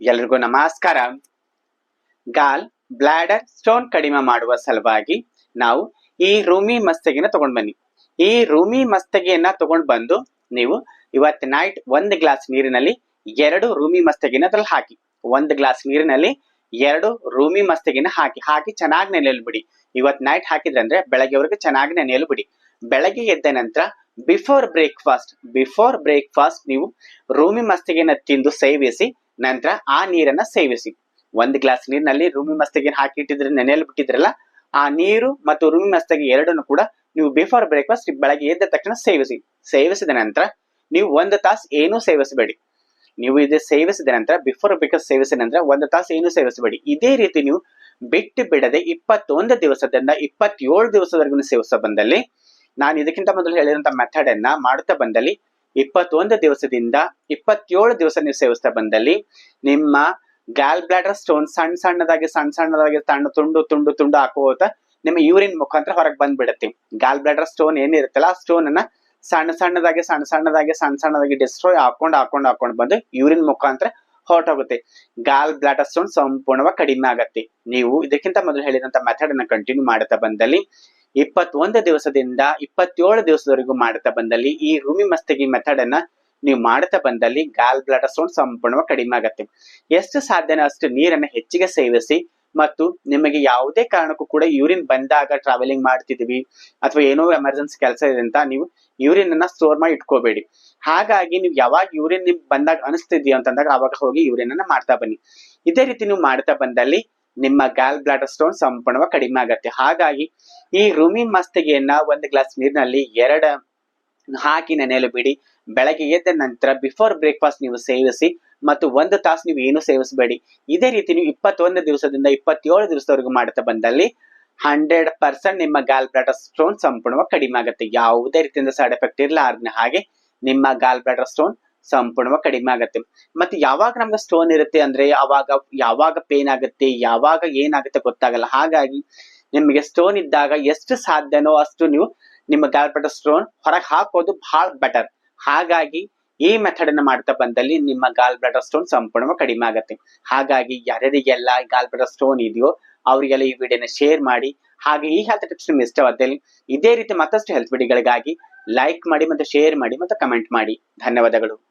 ಎಲ್ರಿಗೂ ನಮಸ್ಕಾರ. ಗಾಲ್, bladder, stone ಕಡಿಮೆ ಮಾಡುವ ಸಲುವಾಗಿ ನಾವು ಈ ರೂಮಿ ಮಸ್ತಗಿನ ತಗೊಂಡ್ ಬನ್ನಿ. ಈ ರೂಮಿ ಮಸ್ತಗಿಯನ್ನ ತಗೊಂಡ್ ಬಂದು ನೀವು ಇವತ್ತು ನೈಟ್ ಒಂದು ಗ್ಲಾಸ್ ನೀರಿನಲ್ಲಿ ಎರಡು ರೂಮಿ ಮಸ್ತಗಿನ ಅದ್ರಲ್ಲಿ ಹಾಕಿ. ಒಂದು ಗ್ಲಾಸ್ ನೀರಿನಲ್ಲಿ ಎರಡು ರೂಮಿ ಮಸ್ತಗಿನ ಹಾಕಿ. ಹಾಕಿ ಚೆನ್ನಾಗಿ ನೆನೆಯಲು ಬಿಡಿ. ಇವತ್ ನೈಟ್ ಹಾಕಿದ್ರೆ ಅಂದ್ರೆ ಬೆಳಗ್ಗೆವರೆಗೆ ಚೆನ್ನಾಗಿ ನೆನೆಯಲು ಬಿಡಿ. ಬೆಳಗ್ಗೆ ಎದ್ದ ನಂತರ ಬಿಫೋರ್ ಬ್ರೇಕ್ಫಾಸ್ಟ್ ಬಿಫೋರ್ ಬ್ರೇಕ್ಫಾಸ್ಟ್ ನೀವು ರೂಮಿ ಮಸ್ತಗಿನ ತಿಂದು ಸೇವಿಸಿ ನಂತರ ಆ ನೀರನ್ನ ಸೇವಿಸಿ. ಒಂದು ಗ್ಲಾಸ್ ನೀರಿನಲ್ಲಿ ರುಮಿ ಮಸ್ತಿಗೆ ಹಾಕಿ ಇಟ್ಟಿದ್ರೆ ನೆನೆಯಲ್ಲಿ ಬಿಟ್ಟಿದ್ರಲ್ಲ, ಆ ನೀರು ಮತ್ತು ರುಮಿ ಮಸ್ತಿಗೆ ಎರಡನ್ನು ಕೂಡ ನೀವು ಬಿಫೋರ್ ಬ್ರೇಕ್ಫಾಸ್ಟ್ ಬೆಳಗ್ಗೆ ಎದ್ದ ತಕ್ಷಣ ಸೇವಿಸಿ. ಸೇವಿಸಿದ ನಂತರ ನೀವು ಒಂದು ತಾಸು ಏನೂ ಸೇವಿಸಬೇಡಿ. ನೀವು ಇದು ಸೇವಿಸಿದ ನಂತರ ಬಿಫೋರ್ ಬ್ರೇಕ್ಫಾಸ್ಟ್ ಸೇವಿಸಿದ ನಂತರ ಒಂದು ತಾಸು ಏನು ಸೇವಿಸಬೇಡಿ. ಇದೇ ರೀತಿ ನೀವು ಬಿಟ್ಟು ಬಿಡದೆ ಇಪ್ಪತ್ತೊಂದು ದಿವಸದಿಂದ ಇಪ್ಪತ್ತೇಳು ದಿವಸದವರೆಗೂ ಸೇವಿಸ ಬಂದಲ್ಲಿ, ನಾನು ಇದಕ್ಕಿಂತ ಮೊದಲು ಹೇಳಿದಂತ ಮೆಥಡ್ ಅನ್ನ ಮಾಡುತ್ತಾ ಬಂದಲ್ಲಿ ಇಪ್ಪತ್ತೊಂದು ದಿವಸದಿಂದ ಇಪ್ಪತ್ತೇಳು ದಿವಸ ನೀವು ಸೇವಿಸ್ತಾ ಬಂದಲ್ಲಿ ನಿಮ್ಮ ಗ್ಯಾಲ್ ಬ್ಲಾಡರ್ ಸ್ಟೋನ್ ಸಣ್ಣ ಸಣ್ಣದಾಗಿ ಸಣ್ಣ ಸಣ್ಣದಾಗಿ ಸಣ್ಣ ತುಂಡು ತುಂಡು ತುಂಡು ಹಾಕೋತ ನಿಮ್ಮ ಯೂರಿನ್ ಮುಖಾಂತರ ಹೊರಗೆ ಬಂದ್ಬಿಡುತ್ತೆ. ಗ್ಯಾಲ್ ಬ್ಲಾಡರ್ ಸ್ಟೋನ್ ಏನಿರುತ್ತಲ್ಲ, ಆ ಸ್ಟೋನ್ ಅನ್ನ ಸಣ್ಣ ಸಣ್ಣದಾಗಿ ಸಣ್ಣ ಸಣ್ಣದಾಗಿ ಸಣ್ಣ ಸಣ್ಣದಾಗಿ ಡಿಸ್ಟ್ರಾಯ್ ಹಾಕೊಂಡು ಹಾಕೊಂಡು ಹಾಕೊಂಡು ಬಂದು ಯೂರಿನ್ ಮುಖಾಂತರ ಹೊರಟೋಗುತ್ತೆ. ಗಾಲ್ ಬ್ಲಾಡರ್ ಸ್ಟೋನ್ ಸಂಪೂರ್ಣವಾಗಿ ಕಡಿಮೆ ಆಗತ್ತೆ. ನೀವು ಇದಕ್ಕಿಂತ ಮೊದಲು ಹೇಳಿದಂತ ಮೆಥಡ್ ಅನ್ನ ಕಂಟಿನ್ಯೂ ಮಾಡುತ್ತಾ ಬಂದಲ್ಲಿ ಇಪ್ಪತ್ತೊಂದು ದಿವಸದಿಂದ ಇಪ್ಪತ್ತೇಳು ದಿವಸದವರೆಗೂ ಮಾಡ್ತಾ ಬಂದಲ್ಲಿ ಈ ರೂಮಿ ಮಸ್ತಗಿ ಮೆಥಡ್ ಅನ್ನ ನೀವು ಮಾಡ್ತಾ ಬಂದಲ್ಲಿ ಗಾಲ್ ಬ್ಲಾಡರ್ ಸ್ಟೋನ್ ಸಂಪೂರ್ಣವಾಗಿ ಕಡಿಮೆ ಆಗತ್ತೆ. ಎಷ್ಟು ಸಾಧ್ಯನೋ ಅಷ್ಟು ನೀರನ್ನ ಹೆಚ್ಚಿಗೆ ಸೇವಿಸಿ ಮತ್ತು ನಿಮಗೆ ಯಾವುದೇ ಕಾರಣಕ್ಕೂ ಕೂಡ ಯೂರಿನ್ ಬಂದಾಗ ಟ್ರಾವೆಲಿಂಗ್ ಮಾಡ್ತಿದೀವಿ ಅಥವಾ ಏನೋ ಎಮರ್ಜೆನ್ಸಿ ಕೆಲಸ ಇದೆ ಅಂತ ನೀವು ಯೂರಿನ್ ಅನ್ನ ಸ್ಟೋರ್ ಮಾಡಿ ಇಟ್ಕೋಬೇಡಿ. ಹಾಗಾಗಿ ನೀವು ಯಾವಾಗ ಯೂರಿನ್ ನಿಮ್ ಬಂದಾಗ ಅನಿಸ್ತಿದ್ಯೋ ಅಂತಂದಾಗ ಅವಾಗ ಹೋಗಿ ಯೂರಿನ್ ಅನ್ನ ಮಾಡ್ತಾ ಬನ್ನಿ. ಇದೇ ರೀತಿ ನೀವು ಮಾಡ್ತಾ ಬಂದಲ್ಲಿ ನಿಮ್ಮ ಗಾಲ್ ಬ್ಲಾಡರ್ ಸ್ಟೋನ್ ಸಂಪೂರ್ಣವಾಗಿ ಕಡಿಮೆ ಆಗತ್ತೆ. ಹಾಗಾಗಿ ಈ ರುಮಿ ಮಸ್ತಿಗೆಯನ್ನ ಒಂದು ಗ್ಲಾಸ್ ನೀರಿನಲ್ಲಿ ಎರಡ ಹಾಕಿ ನೆನೆಯಲು ಬಿಡಿ. ಬೆಳಗ್ಗೆ ಎದ್ದ ನಂತರ ಬಿಫೋರ್ ಬ್ರೇಕ್ಫಾಸ್ಟ್ ನೀವು ಸೇವಿಸಿ ಮತ್ತು ಒಂದು ತಾಸು ನೀವು ಏನು ಸೇವಿಸಬೇಡಿ. ಇದೇ ರೀತಿ ನೀವು ಇಪ್ಪತ್ತೊಂದು ದಿವಸದಿಂದ ಇಪ್ಪತ್ತೇಳು ದಿವಸದವರೆಗೂ ಮಾಡ್ತಾ ಬಂದಲ್ಲಿ ಹಂಡ್ರೆಡ್ ಪರ್ಸೆಂಟ್ ನಿಮ್ಮ ಗಾಲ್ ಬ್ಲಾಡರ್ ಸ್ಟೋನ್ ಸಂಪೂರ್ಣವಾಗಿ ಕಡಿಮೆ ಆಗುತ್ತೆ. ಯಾವುದೇ ರೀತಿಯಿಂದ ಸೈಡ್ ಎಫೆಕ್ಟ್ ಇರಲಾರ್ದ ಹಾಗೆ ನಿಮ್ಮ ಗಾಲ್ ಬ್ಲಾಡರ್ ಸ್ಟೋನ್ ಸಂಪೂರ್ಣವಾಗಿ ಕಡಿಮೆ ಆಗುತ್ತೆ. ಮತ್ತೆ ಯಾವಾಗ ನಮ್ಗೆ ಸ್ಟೋನ್ ಇರುತ್ತೆ ಅಂದ್ರೆ ಅವಾಗ, ಯಾವಾಗ ಪೇನ್ ಆಗುತ್ತೆ, ಯಾವಾಗ ಏನಾಗುತ್ತೆ ಗೊತ್ತಾಗಲ್ಲ. ಹಾಗಾಗಿ ನಿಮಗೆ ಸ್ಟೋನ್ ಇದ್ದಾಗ ಎಷ್ಟು ಸಾಧ್ಯನೋ ಅಷ್ಟು ನೀವು ನಿಮ್ಮ ಗಾಯಪಟ್ಟ ಸ್ಟೋನ್ ಹೊರಗೆ ಹಾಕೋದು ಬಹಳ ಬೆಟರ್ ಹಾಗಾಗಿ ಈ ಮೆಥಡ್ ಅನ್ನ ಮಾಡ್ತಾ ಬಂದಲ್ಲಿ ನಿಮ್ಮ ಗಾಲ್ ಬ್ಲಾಡರ್ ಸ್ಟೋನ್ ಸಂಪೂರ್ಣವಾಗಿ ಕಡಿಮೆ ಆಗುತ್ತೆ. ಹಾಗಾಗಿ ಯಾರ್ಯಾರಿಗೆಲ್ಲ ಗಾಲ್ ಬ್ಲಾಡರ್ ಸ್ಟೋನ್ ಇದೆಯೋ ಅವರಿಗೆಲ್ಲ ಈ ವಿಡಿಯೋನ ಶೇರ್ ಮಾಡಿ. ಹಾಗೆ ಈ ಹೆಲ್ತ್ ಟಿಪ್ಸ್ ನಿಮ್ಗೆ ಇಷ್ಟವಾದಲ್ಲಿ ಇದೇ ರೀತಿ ಮತ್ತಷ್ಟು ಹೆಲ್ತ್ ವಿಡಿಯೋಗಳಿಗಾಗಿ ಲೈಕ್ ಮಾಡಿ ಮತ್ತೆ ಶೇರ್ ಮಾಡಿ ಮತ್ತೆ ಕಮೆಂಟ್ ಮಾಡಿ. ಧನ್ಯವಾದಗಳು.